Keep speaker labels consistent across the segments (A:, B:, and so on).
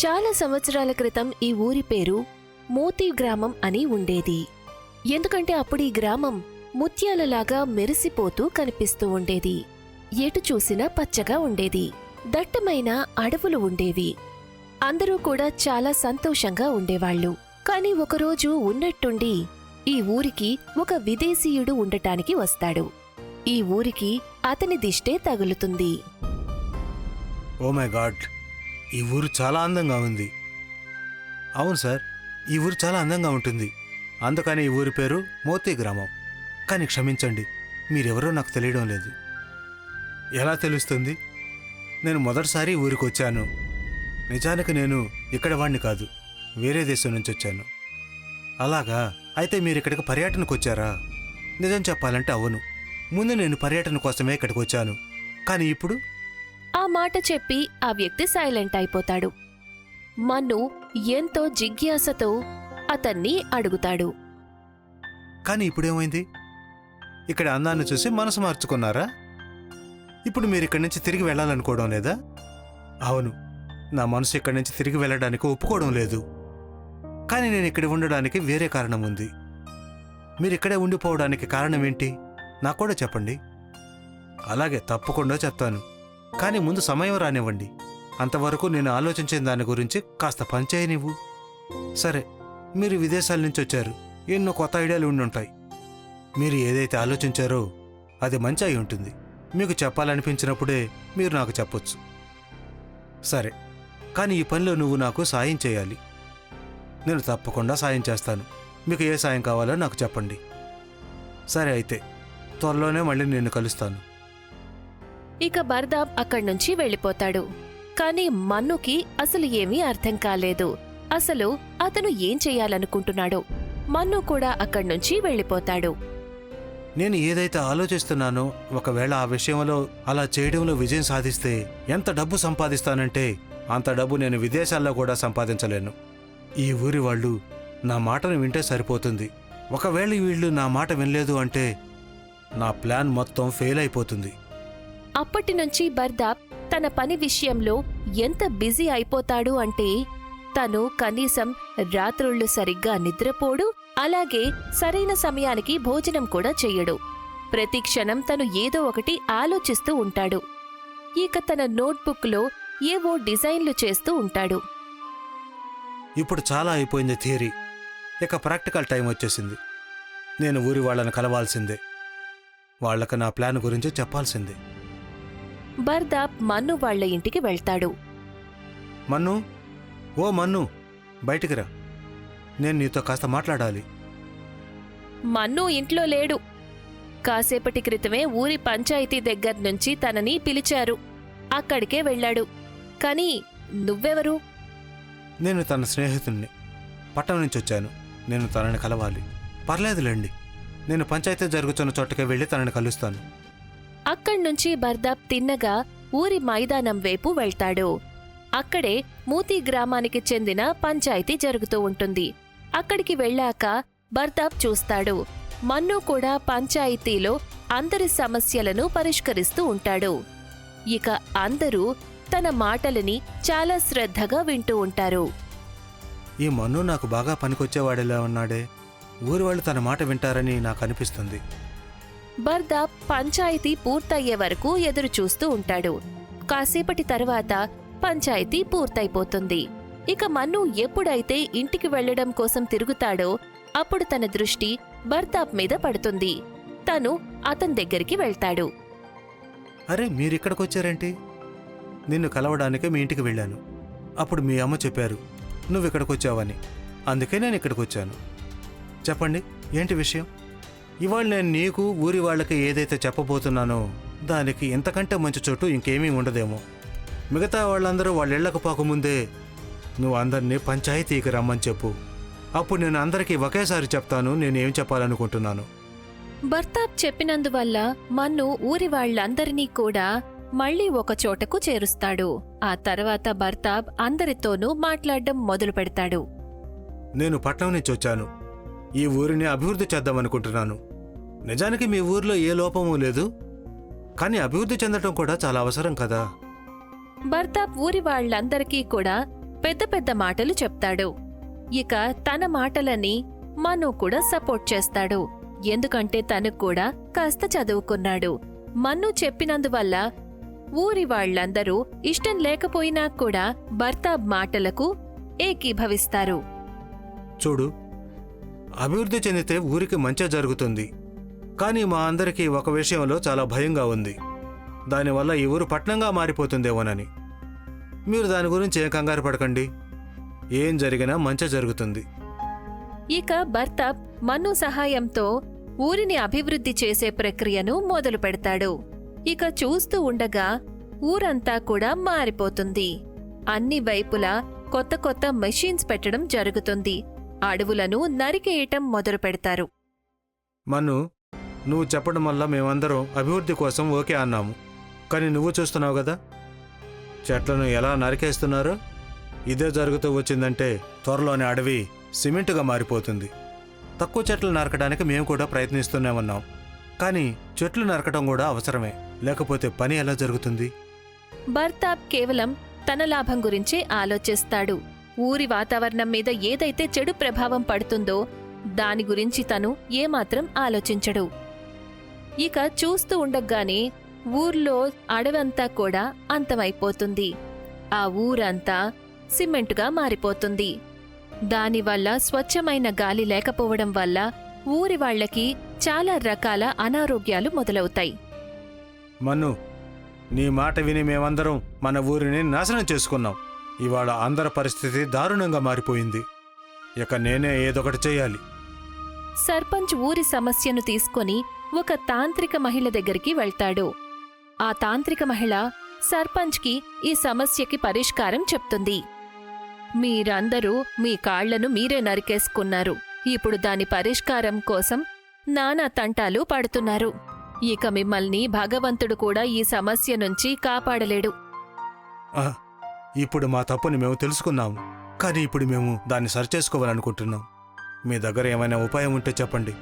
A: చాలా సంవత్సరాల క్రితం ఈ ఊరి పేరు మోతీ గ్రామం అని ఉండేది. ఎందుకంటే అప్పుడు ఈ గ్రామం ముత్యాలలాగా మెరిసిపోతూ కనిపిస్తూ ఉండేది. ఎటు చూసినా పచ్చగా ఉండేది. దట్టమైన అడవులు ఉండేవి. అందరూ కూడా చాలా సంతోషంగా ఉండేవాళ్ళు. కాని ఒకరోజు ఉన్నట్టుండి ఈ ఊరికి ఒక విదేశీయుడు ఉండటానికి వస్తాడు. ఈ ఊరికి అతని దిష్టే తగులుతుంది.
B: ఓ మై గాడ్ ఈ ఊరు చాలా అందంగా ఉంది. అవును సార్ ఈ ఊరు చాలా అందంగా ఉంటుంది. అందుకని ఈ ఊరి పేరు మోతీ గ్రామం. కానీ క్షమించండి మీరెవరో నాకు తెలియడం లేదు. ఎలా తెలుస్తుంది? నేను మొదటిసారి ఊరికి వచ్చాను. నిజానికి నేను ఇక్కడ వాణ్ణి కాదు వేరే దేశం నుంచి వచ్చాను. అలాగా? అయితే మీరు ఇక్కడికి పర్యటనకు వచ్చారా? నిజం చెప్పాలంటే అవును. ముందు నేను పర్యటన కోసమే ఇక్కడికి వచ్చాను. కానీ ఇప్పుడు
A: ఆ మాట చెప్పి ఆ వ్యక్తి సైలెంట్ అయిపోతాడు. మన్ను ఎంతో జిజ్ఞాసతో అతన్ని అడుగుతాడు.
B: కానీ ఇప్పుడేమైంది? ఇక్కడ అందాన్ని చూసి మనసు మార్చుకున్నారా? ఇప్పుడు మీరు ఇక్కడి నుంచి తిరిగి వెళ్ళాలనుకోవడం లేదా? అవును నా మనసు ఇక్కడి నుంచి తిరిగి వెళ్ళడానికి ఒప్పుకోవడం లేదు. కానీ నేను ఇక్కడ ఉండడానికి వేరే కారణం ఉంది. మీరు ఇక్కడే ఉండిపోవడానికి కారణం ఏంటి? నాకు కూడా చెప్పండి. అలాగే తప్పకుండా చెప్తాను. కానీ ముందు సమయం రానివ్వండి. అంతవరకు నేను ఆలోచించిన దాని గురించి కాస్త పనిచేయనివ్వు సరే మీరు విదేశాల నుంచి వచ్చారు. ఎన్నో కొత్త ఐడియాలు ఉండి ఉంటాయి. మీరు ఏదైతే ఆలోచించారో అది మంచి అయి ఉంటుంది. మీకు చెప్పాలనిపించినప్పుడే మీరు నాకు చెప్పొచ్చు. సరే కానీ ఈ పనిలో నువ్వు నాకు సాయం చేయాలి. నేను తప్పకుండా సాయం చేస్తాను. మీకు ఏ సాయం కావాలో నాకు చెప్పండి. సరే అయితే త్వరలోనే మళ్ళీ నేను కలుస్తాను.
A: ఇక బర్దాబ్ అక్కడి నుంచి వెళ్ళిపోతాడు. కాని మన్నుకి అసలు ఏమీ అర్థం కాలేదు. అసలు అతను ఏం చెయ్యాలనుకుంటున్నాడో మన్ను కూడా అక్కడి నుంచి వెళ్ళిపోతాడు.
B: నేను ఏదైతే ఆలోచిస్తున్నానో ఒకవేళ ఆ విషయంలో అలా చేయడంలో విజయం సాధిస్తే ఎంత డబ్బు సంపాదిస్తానంటే అంత డబ్బు నేను విదేశాల్లో కూడా సంపాదించలేను. ఈ ఊరి వాళ్ళు నా మాటను వింటే సరిపోతుంది. ఒకవేళ వీళ్ళు నా మాట వినలేదు అంటే నా ప్లాన్ మొత్తం ఫెయిల్ అయిపోతుంది.
A: అప్పటి నుంచి బర్దాబ్ తన పని విషయంలో ఎంత బిజీ అయిపోతాడు అంటే తను కనీసం రాత్రుళ్ళు సరిగ్గా నిద్రపోడు అలాగే సరైన సమయానికి భోజనం కూడా చెయ్యడు. ప్రతి క్షణం తను ఏదో ఒకటి ఆలోచిస్తూ ఉంటాడు. ఇక తన నోట్బుక్లో ఏవో డిజైన్లు చేస్తూ ఉంటాడు.
B: ఇప్పుడు చాలా అయిపోయింది థియరీ. ఇక ప్రాక్టికల్ టైం వచ్చేసింది. నేను ఊరి వాళ్ళని కలవాల్సిందే. వాళ్ళకి నా ప్లాన్ గురించి చెప్పాల్సిందే.
A: బర్దాబ్ మన్ను వాళ్ళ ఇంటికి వెళ్తాడు.
B: మన్ను? ఓ మన్ను బయటికి రా. నేను నీతో కాస్త మాట్లాడాలి.
A: మన్ను ఇంట్లో లేడు. కాసేపటి క్రితమే ఊరి పంచాయతీ దగ్గర నుంచి తనని పిలిచారు. అక్కడికే వెళ్ళాడు. కాని నువ్వెవరు?
B: నేను తన స్నేహితుణ్ణి. పట్టణం నుంచి వచ్చాను. నేను తనని కలవాలి. పర్లేదులేండి. నేను పంచాయతీ జరుగుతున్న చోటకే వెళ్ళి తనని కలుస్తాను.
A: అక్కడ్నుంచి బర్దాబ్ తిన్నగా ఊరి మైదానం వైపు వెళ్తాడు. అక్కడే మూతి గ్రామానికి చెందిన పంచాయతీ జరుగుతూ ఉంటుంది. అక్కడికి వెళ్ళాక బర్దాబ్ చూస్తాడు. మన్ను కూడా పంచాయతీలో అందరి సమస్యలను పరిష్కరిస్తూ ఉంటాడు. ఇక అందరూ తన మాటలని చాలా శ్రద్ధగా వింటూ ఉంటారు.
B: ఈ మన్ను నాకు బాగా పనికొచ్చేవాడేలా ఉన్నాడే. ఊరి వాళ్ళు తన మాట వింటారని నాకు అనిపిస్తుంది.
A: బర్దాబ్ పంచాయతీ పూర్తయ్యే వరకు ఎదురు చూస్తూ ఉంటాడు. కాసేపటి తర్వాత పంచాయతీ పూర్తయిపోతుంది. ఇక మన్ను ఎప్పుడైతే ఇంటికి వెళ్ళడం కోసం తిరుగుతాడో అప్పుడు తన దృష్టి బర్తాప్ మీద పడుతుంది. తను అతని దగ్గరికి వెళ్తాడు.
B: అరే మీరిక్కడికొచ్చారేంటి? నిన్ను కలవడానికే మీ ఇంటికి వెళ్ళాను. అప్పుడు మీ అమ్మ చెప్పారు నువ్వు ఇక్కడికొచ్చావని. అందుకే నేను ఇక్కడికి వచ్చాను చెప్పండి ఏంటి విషయం? ఇవాళ నేను నీకు ఊరి వాళ్ళకి ఏదైతే చెప్పబోతున్నానో దానికి ఇంతకంటే మంచి చోటు ఇంకేమీ ఉండదేమో. మిగతా వాళ్ళందరూ వాళ్ళ ఇళ్ళకు పోకముందే నువ్వు అందరినీ పంచాయతీకి రమ్మని చెప్పు. అప్పుడు నేను అందరికీ ఒకేసారి చెప్తాను నేను ఏం చెప్పాలనుకుంటున్నాను.
A: బర్తాబ్ చెప్పినందువల్ల మన్ను ఊరి వాళ్ళందరినీ కూడా మళ్ళీ ఒక చోటకు చేరుస్తాడు. ఆ తర్వాత బర్తాబ్ అందరితోనూ మాట్లాడడం మొదలు పెడతాడు.
B: నేను పట్నం నుంచి వచ్చాను. ఈ ఊరిని అభివృద్ధి చేద్దామనుకుంటున్నాను. నిజానికి మీ ఊర్లో ఏ లోపమూ లేదు కానీ అభివృద్ధి చెందటం కూడా చాలా అవసరం కదా.
A: బర్తాబ్ ఊరి వాళ్ళందరికీ కూడా పెద్ద పెద్ద మాటలు చెప్తాడు. ఇక తన మాటలని మను కూడా సపోర్ట్ చేస్తాడు. ఎందుకంటే తను కూడా కాస్త చదువుకున్నాడు. మన్ను చెప్పినందువల్ల ఊరి వాళ్ళందరూ ఇష్టం లేకపోయినా కూడా భర్త మాటలకు ఏకీభవిస్తారు.
B: చూడు అభివృద్ధి చెందితే ఊరికి మంచి జరుగుతుంది. కానీ మా అందరికీ ఒక విషయంలో చాలా భయంగా ఉంది. దానివల్ల ఈ ఊరు పట్నంగా మారిపోతుందేమోనని. మీరు దాని గురించి ఏం కంగారు పడకండి. ఏం జరిగినా మంచి జరుగుతుంది.
A: ఇక భర్త మన్ను సహాయంతో ఊరిని అభివృద్ధి చేసే ప్రక్రియను మొదలు పెడతాడు. ఇక చూస్తూ ఉండగా ఊరంతా కూడా మారిపోతుంది. అన్ని వైపులా కొత్త కొత్త మెషిన్స్ పెట్టడం జరుగుతుంది. అడవులను నరికేయటం మొదలు పెడతారు
B: మన్ను నువ్వు చెప్పడం వల్ల మేమందరం అభివృద్ధి కోసం ఓకే అన్నాము. కానీ నువ్వు చూస్తున్నావు కదా? చెట్లను ఎలా నరికేస్తున్నారో? ఇదే జరుగుతూ వచ్చిందంటే త్వరలోనే అడవి సిమెంటుగా మారిపోతుంది. తక్కువ చెట్లు నరకడానికి మేము కూడా ప్రయత్నిస్తూనే ఉన్నాం. కానీ చెట్లు నరకడం కూడా అవసరమే. లేకపోతే పని ఎలా జరుగుతుంది?
A: భర్త కేవలం తన లాభం గురించే ఆలోచిస్తాడు. ఊరి వాతావరణం మీద ఏదైతే చెడు ప్రభావం పడుతుందో దాని గురించి తను ఏమాత్రం ఆలోచించడు. ఇక చూస్తూ ఉండగానే ఊర్లో అడవంతా కూడా అంతమైపోతుంది. ఆ ఊరంతా సిమెంటుగా మారిపోతుంది. దానివల్ల స్వచ్ఛమైన గాలి లేకపోవడం వల్ల ఊరి వాళ్ళకి చాలా రకాల అనారోగ్యాలు మొదలవుతాయి.
B: మన్ను నీ మాట విని మేమందరం మన ఊరిని నాశనం చేసుకున్నాం. ఇవాళ అందరి పరిస్థితి దారుణంగా మారిపోయింది. ఇక నేనే ఏదొకటి చేయాలి.
A: సర్పంచ్ ఊరి సమస్యను తీసుకొని ఒక తాంత్రిక మహిళ దగ్గరికి వెళ్తాడు. ఆ తాంత్రిక మహిళ సర్పంచ్కి ఈ సమస్యకి పరిష్కారం చెప్తుంది. మీరందరూ మీ కాళ్ళను మీరే నరికేసుకున్నారు. ఇప్పుడు దాని పరిష్కారం కోసం నానా తంటాలు పడుతున్నారు. ఇక మిమ్మల్ని భగవంతుడు కూడా ఈ సమస్య నుంచి కాపాడలేడు.
B: ఆ, ఇప్పుడు మా తప్పుని మేము తెలుసుకున్నాము కానీ ఇప్పుడు మేము దాన్ని సరిచేసుకోవాలనుకుంటున్నాం. మీ దగ్గర ఏమైనా ఉపాయం ఉంటే చెప్పండి.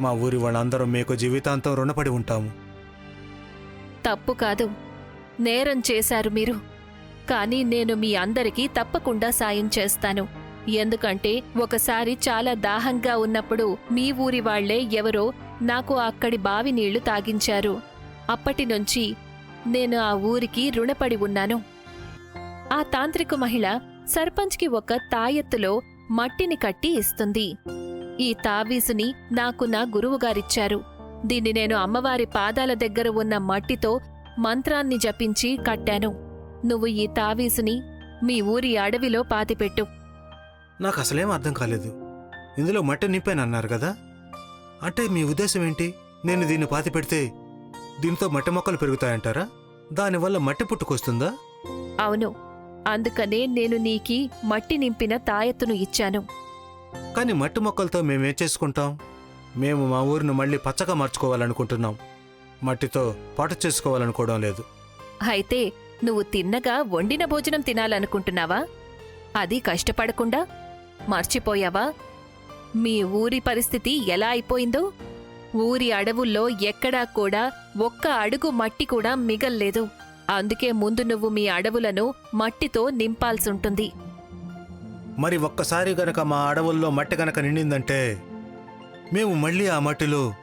B: మా ఊరి వాళ్ళందరం మీకు జీవితాంతం రుణపడి ఉంటాము.
A: తప్పు కాదు. నేరం చేశారు మీరు. కానీ నేను మీ అందరికీ తప్పకుండా సాయం చేస్తాను. ఎందుకంటే ఒకసారి చాలా దాహంగా ఉన్నప్పుడు మీ ఊరి వాళ్ళే ఎవరో నాకు అక్కడి బావి నీళ్ళు తాగించారు. అప్పటి నుంచి నేను ఆ ఊరికి రుణపడి ఉన్నాను. ఆ తాంత్రిక మహిళ సర్పంచ్కి ఒక తాయెత్తులో మట్టిని కట్టి ఇస్తుంది. ఈ తావీసుని నాకు నా గురువుగారిచ్చారు. దీన్ని నేను అమ్మవారి పాదాల దగ్గర ఉన్న మట్టితో మంత్రాన్ని జపించి కట్టాను. నువ్వు ఈ తావీసుని మీ ఊరి అడవిలో పాతిపెట్టు.
B: నాకు అసలేం అర్థం కాలేదు. ఇందులో మట్టి నింపానన్నారు కదా? అంటే మీ ఉద్దేశం ఏంటి? నేను దీన్ని పాతి పెడితే దీంతో మట్టి మొక్కలు పెరుగుతాయంటారా? దానివల్ల మట్టి పుట్టుకొస్తుందా?
A: అవును. అందుకనే నేను నీకి మట్టి నింపిన తాయెత్తును ఇచ్చాను.
B: కానీ మట్టి మొక్కలతో మేమేం చేసుకుంటాం? మేము మా ఊరిని మళ్ళీ పచ్చగా మార్చుకోవాలనుకుంటున్నాం. మట్టితో పాట చేసుకోవాలనుకోవడం లేదు.
A: అయితే నువ్వు తిన్నగా వండిన భోజనం తినాలనుకుంటున్నావా? అది కష్టపడకుండా మర్చిపోయావా? మీ ఊరి పరిస్థితి ఎలా అయిపోయిందో? ఊరి అడవుల్లో ఎక్కడా కూడా ఒక్క అడుగు మట్టి కూడా మిగల్లేదు. అందుకే ముందు నువ్వు మీ అడవులను మట్టితో నింపాల్సుంటుంది.
B: మరి ఒక్కసారి గనక మా అడవుల్లో మట్టి గనక నిండిందంటే మేము మళ్ళీ ఆ మట్టిలో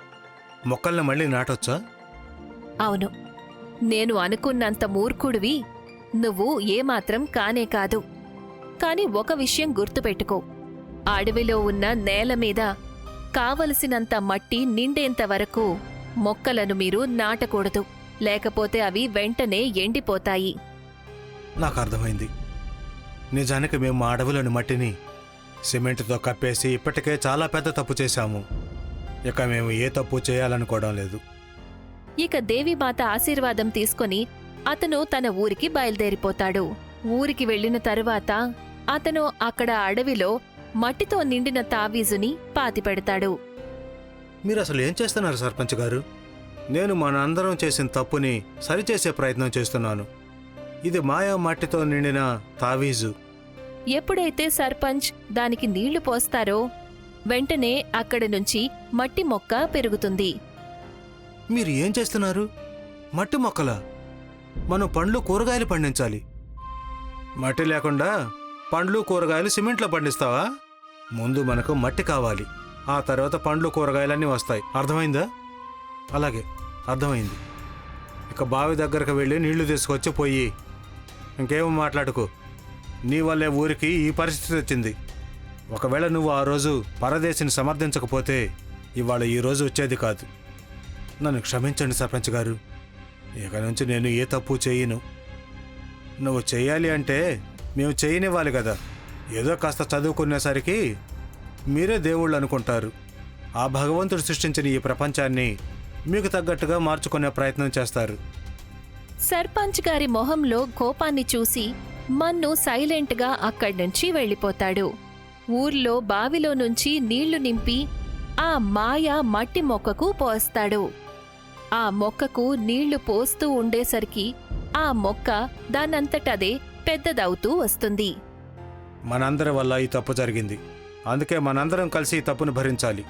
B: మొక్కల్ని మళ్ళీ నాటొచ్చా?
A: అవును. నేను అనుకున్నంత మూర్ఖుడివి. నువ్వు ఏమాత్రం కానే కాదు. కాని ఒక విషయం గుర్తుపెట్టుకో. అడవిలో ఉన్న నేల మీద కావలసినంత మట్టి నిండేంత వరకు మొక్కలను మీరు నాటకూడదు. లేకపోతే అవి వెంటనే ఎండిపోతాయి.
B: నాకు అర్థమైంది నిజానికి మేము మా అడవులోని మట్టిని సిమెంట్తో కప్పేసి ఇప్పటికే చాలా పెద్ద తప్పు చేశాము. ఇక మేము ఏ తప్పు చేయాలనుకోవడం లేదు.
A: ఇక దేవీమాత ఆశీర్వాదం తీసుకొని అతను తన ఊరికి బయలుదేరిపోతాడు. ఊరికి వెళ్ళిన తరువాత అతను అక్కడ అడవిలో మట్టితో నిండిన తావీజుని పాతిపెడతాడు
B: మీరు అసలు ఏం చేస్తున్నారు సర్పంచ్ గారు? నేను మనందరం చేసిన తప్పుని సరిచేసే ప్రయత్నం చేస్తున్నాను. ఇది మాయా మట్టితో నిండిన తావీజు.
A: ఎప్పుడైతే సర్పంచ్ దానికి నీళ్ళు పోస్తారో వెంటనే అక్కడి నుంచి మట్టి మొక్క పెరుగుతుంది.
B: మీరు ఏం చేస్తున్నారు? మట్టి మొక్కల? మనం పండ్లు కూరగాయలు పండించాలి. మట్టి లేకుండా పండ్లు కూరగాయలు సిమెంట్లో పండిస్తావా? ముందు మనకు మట్టి కావాలి. ఆ తర్వాత పండ్లు కూరగాయలన్నీ వస్తాయి. అర్థమైందా? అలాగే అర్థమైంది. ఇక బావి దగ్గరకు వెళ్ళి నీళ్ళు తీసుకొచ్చి పోయి ఇంకేమో మాట్లాడుకో? నీ వల్లే ఊరికి ఈ పరిస్థితి వచ్చింది. ఒకవేళ నువ్వు ఆ రోజు పరదేశిని సమర్థించకపోతే ఇవాళ ఈ రోజు వచ్చేది కాదు. నన్ను క్షమించండి సర్పంచ్ గారు. ఇక నుంచి నేను ఏ తప్పు చేయను. నువ్వు చేయాలి అంటే మేము చేయనివ్వాలి కదా. ఏదో కాస్త చదువుకునేసరికి మీరే దేవుళ్ళు అనుకుంటారు. ఆ భగవంతుడు సృష్టించిన ఈ ప్రపంచాన్ని మీకు తగ్గట్టుగా మార్చుకునే ప్రయత్నం చేస్తారు.
A: సర్పంచ్ గారి మొహంలో కోపాన్ని చూసి మన్ను సైలెంట్గా అక్కడ్నుంచి వెళ్ళిపోతాడు. ఊర్లో బావిలో నుంచి నీళ్ళు నింపి ఆ మాయ మట్టి మొక్కకు పోస్తాడు. ఆ మొక్కకు నీళ్ళు పోస్తూ ఉండేసరికి ఆ మొక్క దానంతటదే పెద్దదవుతూ వస్తుంది.
B: మనందరి వల్ల ఈ తప్పు జరిగింది. అందుకే మనందరం కలిసి ఈ తప్పును భరించాలి.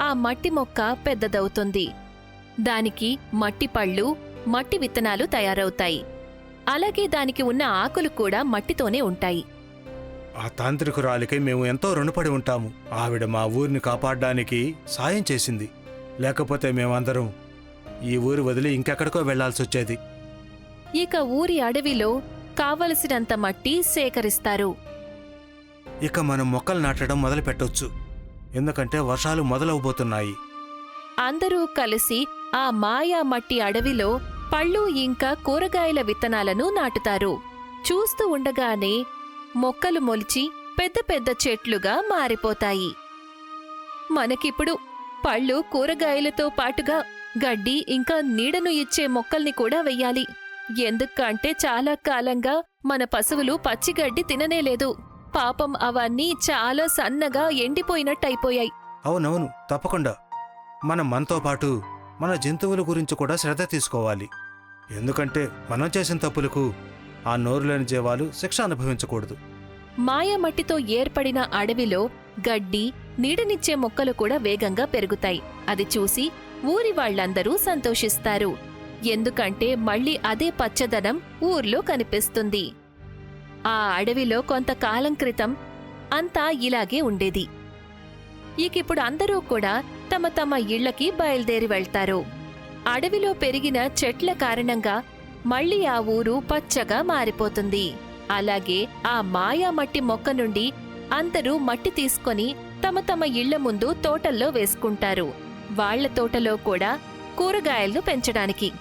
A: ఆ మట్టి మొక్క పెద్దదవుతుంది. దానికి మట్టి పళ్ళు మట్టి విత్తనాలు తయారవుతాయి. అలాగే దానికి ఉన్న ఆకులు కూడా మట్టితోనే ఉంటాయి.
B: ఆ తాంత్రికురాలికి మేము ఎంతో రుణపడి ఉంటాము. ఆవిడ మా ఊరిని కాపాడడానికి సాయం చేసింది. లేకపోతే మేమందరం ఈ ఊరు వదిలి ఇంకెక్కడికో వెళ్ళాల్సి వచ్చేది
A: ఇక ఊరి అడవిలో కావలసినంత మట్టి సేకరిస్తారు.
B: ఇక మనం మొక్కలు నాటడం మొదలు పెట్టొచ్చు ఎందుకంటే వర్షాలు మొదలవబోతున్నాయి.
A: అందరూ కలిసి ఆ మాయా మట్టి అడవిలో పళ్ళు ఇంకా కూరగాయల విత్తనాలను నాటుతారు. చూస్తూ ఉండగానే మొక్కలు మొలిచి పెద్ద పెద్ద చెట్లుగా మారిపోతాయి. మనకిప్పుడు పళ్ళు కూరగాయలతో పాటుగా గడ్డి ఇంకా నీడను ఇచ్చే మొక్కల్ని కూడా వెయ్యాలి. ఎందుకంటే చాలా కాలంగా మన పశువులు పచ్చిగడ్డి తిననేలేదు పాపం అవన్నీ చాలా సన్నగా ఎండిపోయినట్టయిపోయాయి.
B: అవునవును తప్పకుండా. మనం మనతో పాటు మన జంతువుల గురించి కూడా శ్రద్ధ తీసుకోవాలి. ఎందుకంటే మనం చేసిన తప్పులకు ఆ నోరులేని జీవాలు శిక్ష అనుభవించకూడదు.
A: మాయమట్టితో ఏర్పడిన అడవిలో గడ్డి నీడనిచ్చే మొక్కలు కూడా వేగంగా పెరుగుతాయి. అది చూసి ఊరి వాళ్ళందరూ సంతోషిస్తారు. ఎందుకంటే మళ్ళీ అదే పచ్చదనం ఊర్లో కనిపిస్తుంది. ఆ అడవిలో కొంతకాలం క్రితం అంతా ఇలాగే ఉండేది. ఇకిప్పుడు అందరూ కూడా తమ తమ ఇళ్ళకి బయలుదేరి వెళ్తారు. అడవిలో పెరిగిన చెట్ల కారణంగా మళ్ళీ ఆ ఊరు పచ్చగా మారిపోతుంది. అలాగే ఆ మాయా మట్టి మొక్క నుండి అందరూ మట్టి తీసుకొని తమ తమ ఇళ్ళ ముందు తోటల్లో వేసుకుంటారు. వాళ్ళ తోటలో కూడా కూరగాయలను పెంచడానికి.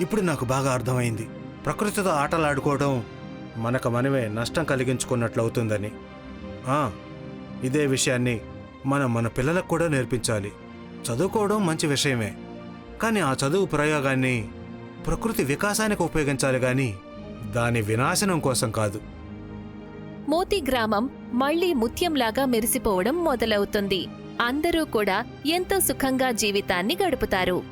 B: ఇప్పుడు నాకు బాగా అర్థమైంది. ప్రకృతితో ఆటలాడుకోవడం మనకు మనమే నష్టం కలిగించుకున్నట్లు అవుతుందని ఇదే విషయాన్ని మనం మన పిల్లలకు కూడా నేర్పించాలి. చదువుకోవడం మంచి విషయమే. కానీ ఆ చదువు ప్రయోగాన్ని ప్రకృతి వికాసానికి ఉపయోగించాలి గాని దాని వినాశనం కోసం కాదు.
A: మోతి గ్రామం మళ్ళీ ముత్యంలాగా మెరిసిపోవడం మొదలవుతుంది. అందరూ కూడా ఎంతో సుఖంగా జీవితాన్ని గడుపుతారు.